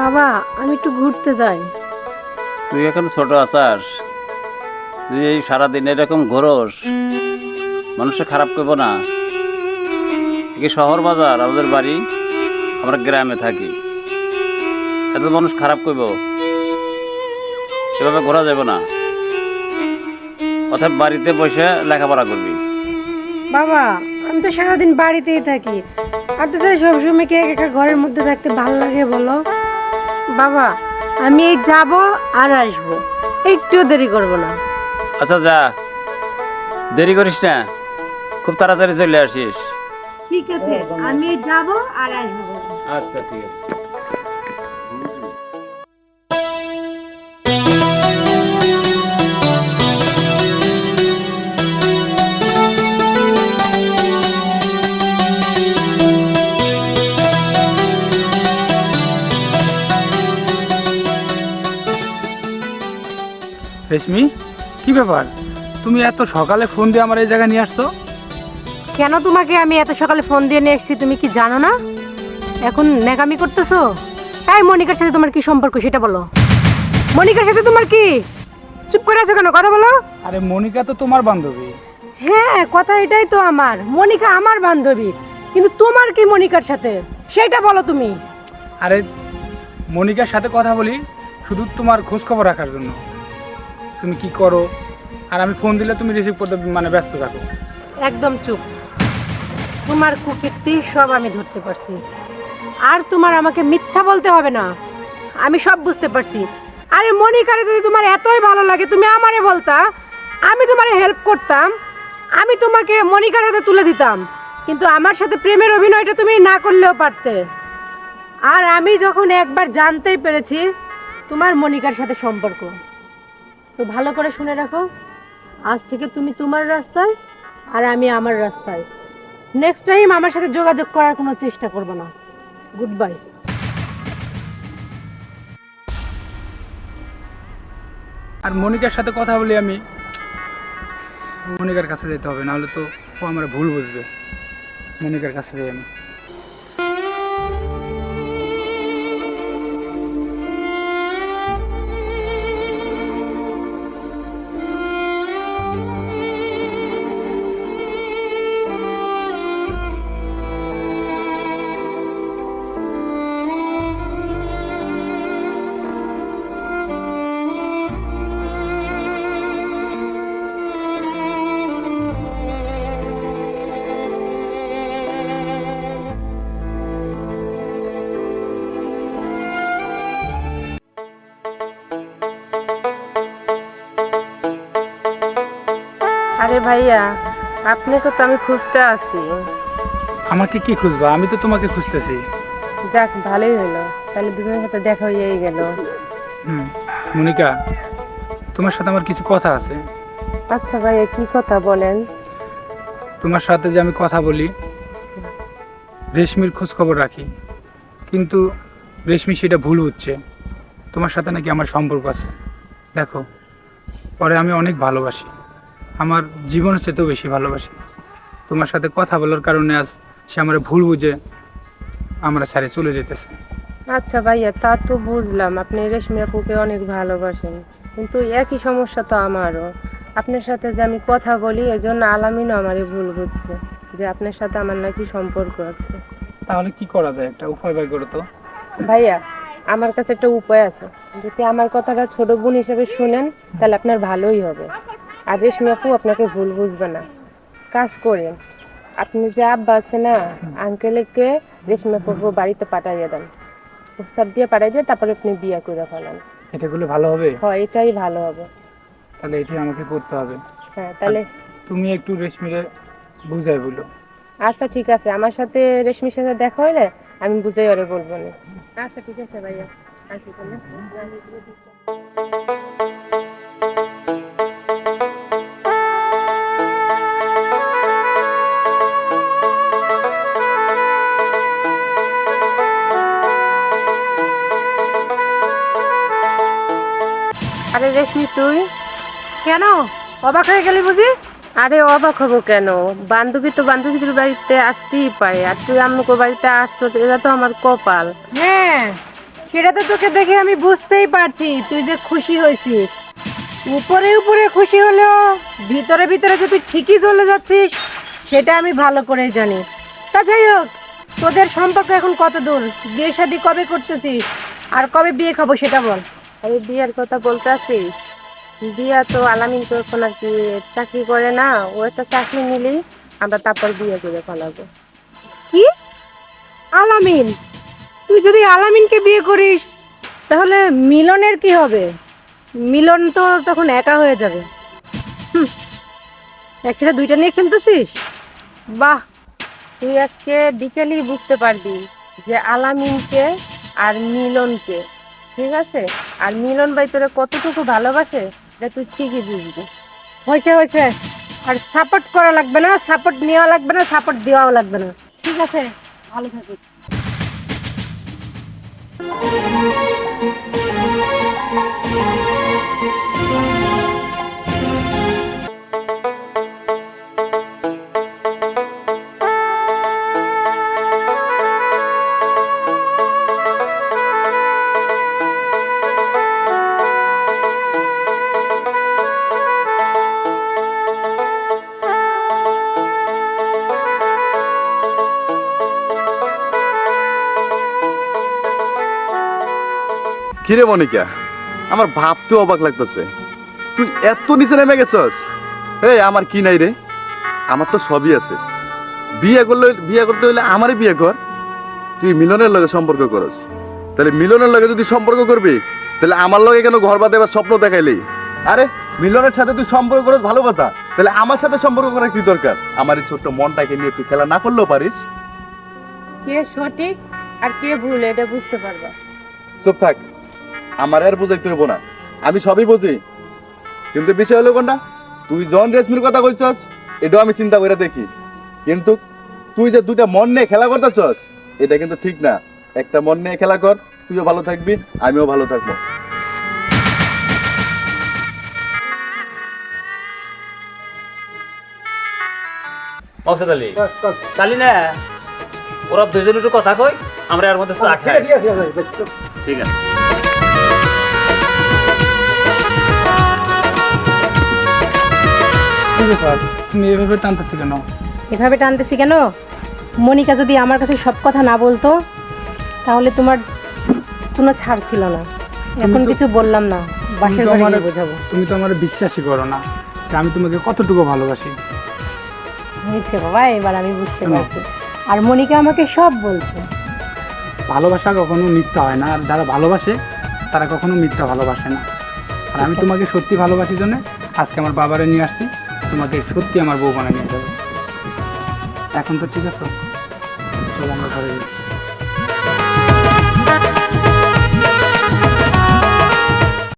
বাবা আমি একটু ঘুরতে যাই। তুই এখন ছোট আসার তুই এই সারাদিন এরকম ঘোরস। মানুষে খারাপ করব না। কি শহর বাজার আমাদের বাড়ি আমরা গ্রামে থাকি। এত মানুষ খারাপ করব। সেভাবে ঘোরা যাবে না। অর্থাৎ বাড়িতে বসে লেখাপড়া করবি। বাবা আমি তো সারাদিন বাড়িতেই থাকি। আর তো স্যার সবসময় কি একা ঘরের মধ্যে থাকতে ভালো লাগে বলো? বাবা আমি এই যাব আর আসব। একটু দেরি করব না। আচ্ছা যা। দেরি করিস না। খুব তাড়াতাড়ি চলে আসিস। ঠিক আছে আমি যাব আর আসব। আচ্ছা ঠিক আছে। রেশমি কি ব্যাপার? তুমি এত সকালে ফোন দিয়ে আমার এই জায়গায় নিয়ে আসছো? কেন তোমাকে আমি এত সকালে ফোন দিয়ে নিয়ে এসেছি তুমি কি জানো না? এখন নেকামি করতেছো? তাই মনিকার সাথে তোমার কি সম্পর্ক সেটা বলো। মনিকার সাথে তোমার কি? চুপ করে আছো কেন? কথা বলো। আরে মনিকা তো তোমার বান্ধবী। হ্যাঁ কথা এটাই তো আমার। মনিকা আমার বান্ধবী। কিন্তু তোমার কি মনিকার সাথে? সেটা বলো তুমি। আরে মনিকার সাথে কথা বলি শুধু তোমার খোঁজ খবর রাখার জন্য। তুমি কি করো? আর আমি ফোন দিলে তুমি রিসিভ করতে মানে ব্যস্ত থাকো। একদম চুপ। তোমার কুকীর্তি সব আমি ধরতে পারছি। আর তোমার আমাকে মিথ্যা বলতে হবে না। আমি সব বুঝতে পারছি। আরে মনিকারে, যদি তোমার এতই ভালো লাগে, তুমি আমারে বলতা, আমি তোমারে হেল্প করতাম, আমি তোমাকে মনিকার হাতে তুলে দিতাম। কিন্তু আমার সাথে প্রেমের অভিনয়টা তুমি না করলেও পারতে। আর আমি যখন একবার জানতেই পেরেছি, তোমার মনিকার সাথে সম্পর্ক। তো ভালো করে শুনে রাখো। আজ থেকে তুমি তোমার রাস্তায় আর আমি আমার রাস্তায়। নেক্সট টাইম আমার সাথে যোগাযোগ করার কোনো চেষ্টা করবে না। গুড বাই আর মনিকার সাথে কথা বলি আমি, মনিকার কাছে যেতে হবে, নাহলে তো ও আমার ভুল বুঝবে। মনিকার কাছে যাই আমি। আরে ভাইয়া আপনাকে তো আমি খুঁজতে আছি। আমাকে কি খুঁজবা? আমি তো তোমাকে খুঁজতেছি। যাক ভালোই হলো। তাহলে দুজনের সাথে দেখা হয়েই গেল। হুম মনিকা তোমার সাথে আমার কিছু কথা আছে। আচ্ছা ভাইয়া কি কথা বলেন? তোমার সাথে যে আমি কথা বলি রেশমির খোঁজ খবর রাখি। কিন্তু রেশমি সেটা ভুল হচ্ছে তোমার সাথে নাকি আমার সম্পর্ক আছে। দেখো পরে আমি অনেক ভালোবাসি। আমার জীবনের চেয়েতেও বেশি ভালোবাসি। তোমার সাথে কথা বলার কারণে আজ সে আমার ভুল বুঝে আমরা ছেড়ে চলে যেতেছে। আচ্ছা ভাইয়া তা তো বুঝলাম। আপনি রেশমি আপুকে অনেক ভালোবাসেন। কিন্তু একই সমস্যা তো আমারও। আপনার সাথে যে আমি কথা বলি এজন্য আলামিনও আমারই ভুল বুঝছে যে আপনার সাথে আমার নাকি সম্পর্ক আছে। তাহলে কি করা যায়? একটা উপায় বের করো তো। ভাইয়া আমার কাছে একটা উপায় আছে। যদি আমার কথাটা ছোট বোন হিসেবে শুনেন তাহলে আপনার ভালোই হবে। আর রেশমি আপু আপনাকে ভুল বুঝবে না। কাজ করেন। আপনি যে আব্বা আছে না আঙ্কেলকে রেশমি আপুকে বাড়িতে পাঠাইয়া দেন। প্রস্তাব দিয়ে পাঠাই দিয়ে তারপরে আপনি বিয়ে করে ফেলান। এটা করলে ভালো হবে? হয় এটাই ভালো হবে। তাহলে এটাই আমাকে করতে হবে। হ্যাঁ তাহলে তুমি একটু রেশমিরে বুঝাই বলো। আচ্ছা ঠিক আছে। আমার সাথে রেশমির সাথে দেখা হলে আমি বুঝাই ওরে বলব না। আচ্ছা ঠিক আছে ভাইয়া। আসি তাহলে। আরে তুই? কেন? অবাক হয়ে গেলি বুঝি? আরে অবাক হব কেন? বান্ধবী তো বান্ধবীদের বাড়িতে আসতেই পারে আর তুই আমাকে বাড়িতে আসছো এটা তো আমার কপাল। হ্যাঁ সেটা তো তোকে দেখে আমি বুঝতেই পারছি তুই যে খুশি হয়েছিস। উপরে উপরে খুশি হলেও ভিতরে ভিতরে যে তুই ঠিকই চলে যাচ্ছিস সেটা আমি ভালো করেই জানি। তা যাই হোক তোদের সম্পর্ক এখন কত দূর? বিয়ে শাদি কবে করতেছিস? আর কবে বিয়ে খাব সেটা বল। আরে বিয়ের কথা বলতে আছিস বিয়া তো আলামিন তো এখন আর কি চাকরি করে না ও একটা চাকরি নিলেই আমরা তারপর বিয়ে করে ফেলাবো। কি? আলামিন? তুই যদি আলামিনকে বিয়ে করিস তাহলে মিলনের কি হবে? মিলন তো তখন একা হয়ে যাবে। একটা দুইটা নিয়ে খেলতেছিস? বাহ! তুই আজকে বিকেলেই বুঝতে পারবি যে আলামিনকে আর মিলনকে ঠিক আছে? আর মিলন ভাই তোরে কতটুকু ভালোবাসে এটা তুই ঠিকই বুঝবি। হয়েছে হয়েছে আর সাপোর্ট করা লাগবে না সাপোর্ট নেওয়া লাগবে না সাপোর্ট দেওয়াও লাগবে না। ঠিক আছে, ভালো থাকিস। কিরে মনিকা? আমার ভাবতেও অবাক লাগতেছে। তুই এত নিচে নেমে গেছস? এই আমার কি নাই রে? আমার তো সবই আছে। বিয়ে করলে বিয়ে করতে হলে আমারই বিয়ে কর। তুই মিলনের লগে সম্পর্ক করস। তাহলে মিলনের লগে যদি সম্পর্ক করবি তাহলে আমার লগে কেন ঘর বাঁধে বা স্বপ্ন দেখাইলি? আরে মিলনের সাথে তুই সম্পর্ক করস ভালো কথা। তাহলে আমার সাথে সম্পর্ক করার কি দরকার? আমার এই ছোট্ট মনটাকে নিয়ে তুই খেলা না করলেও পারিস। কে সঠিক আর কে ভুল এটা বুঝতে পারবা। চুপ থাক। আমার আর বুঝাইতে হইব না। আমি সবই বুঝি। কিন্তু বিষয় হলো কোনটা? তুই জন রেশমির কথা কইছস এটাও আমি চিন্তা করে দেখি। কিন্তু তুই যে দুইটা মন নিয়ে খেলা করতেছস এটা কিন্তু ঠিক না। একটা মন নিয়ে খেলা কর তুইও ভালো থাকবি আমিও ভালো থাকব। মকসেদ আলী না ওরা দুজন একটু কথা কই আমরা এর মধ্যে চা খাই। ঠিক আছে। ঠিক আছে তুমি এভাবে টানতেছি কেন? এভাবে টানতেছি কেন? মনিকা যদি আমার কাছে সব কথা না বলতো তাহলে তোমার কোনো ছাড় ছিল না। এখন কিছু বললাম না বাসের বাড়ি বোঝাবো। তুমি তো আমার বিশ্বাসই করো না যে আমি তোমাকে কতটুকু ভালোবাসি। হয়েছে বাবা এবার আমি বুঝতে পারছি। আর মনিকা আমাকে সব বলছে। ভালোবাসা কখনো মিথ্যা হয় না। আর যারা ভালোবাসে, তারা কখনো মিথ্যা ভালোবাসে না। আর আমি তোমাকে সত্যি ভালোবাসি জন্য আজকে আমার বাবারে নিয়ে আসছি। তোমাকে সত্যি আমার বউ বানিয়ে নিয়ে যাবে। এখন তো ঠিক আছে। চলো আমরা ঘরে